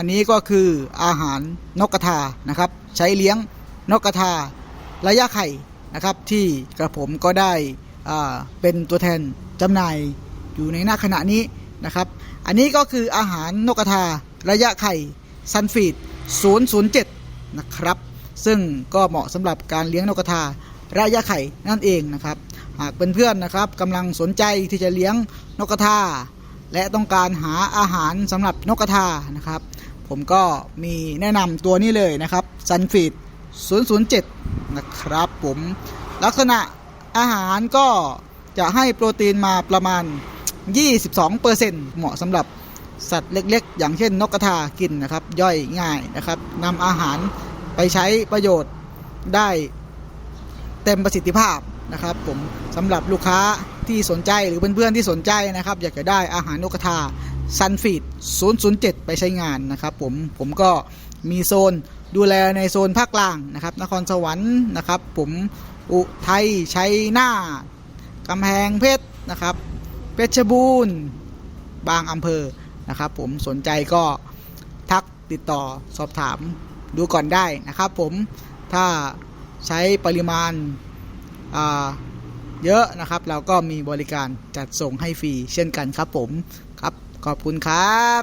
อันนี้ก็คืออาหารนกกระทานะครับ ใช้เลี้ยงนกกระทาระยะไข่นะครับ ที่กระผมก็ได้เป็นตัวแทนจำหน่ายอยู่ในหน้าขณะนี้นะครับ อันนี้ก็คืออาหารนกกระทาระยะไข่ซันฟีด007 นะครับ ซึ่งก็เหมาะสำหรับการเลี้ยงนกกระทาระยะไข่นั่นเองนะครับ หากเป็นเพื่อนๆนะครับกำลังสนใจที่จะเลี้ยงนกกระทา และต้องการหาอาหารสำหรับนกกระทานะครับ ผมก็มีแนะนำตัวนี้เลยนะครับซันฟีด007 นะครับผมลักษณะอาหารก็จะให้โปรตีนมาประมาณ 22%เหมาะสำหรับสัตว์เล็กๆ อย่างเช่นนกกระทากินนะครับ ย่อยง่ายนะครับนำอาหารไปใช้ประโยชน์ได้เต็มประสิทธิภาพนะครับผมสำหรับลูกค้า ที่สนใจหรือเพื่อนๆที่สนใจนะครับ อยากจะได้อาหารนกกระทาซันฟีด007 ไปใช้งานนะครับ ผมผมก็มีโซนดูแลในโซนภาคกลางนะครับ นครสวรรค์นะครับ ผมอุทัยชัยนาทกำแพงเพชรนะครับ เพชรบูรณ์บางอำเภอนะครับ ผมสนใจก็ทักติดต่อสอบถามดูก่อนได้นะครับ ผมถ้าใช้ปริมาณอ่า เยอะนะครับ เราก็มีบริการจัดส่งให้ฟรีเช่นกันครับผมครับ ขอบคุณครับ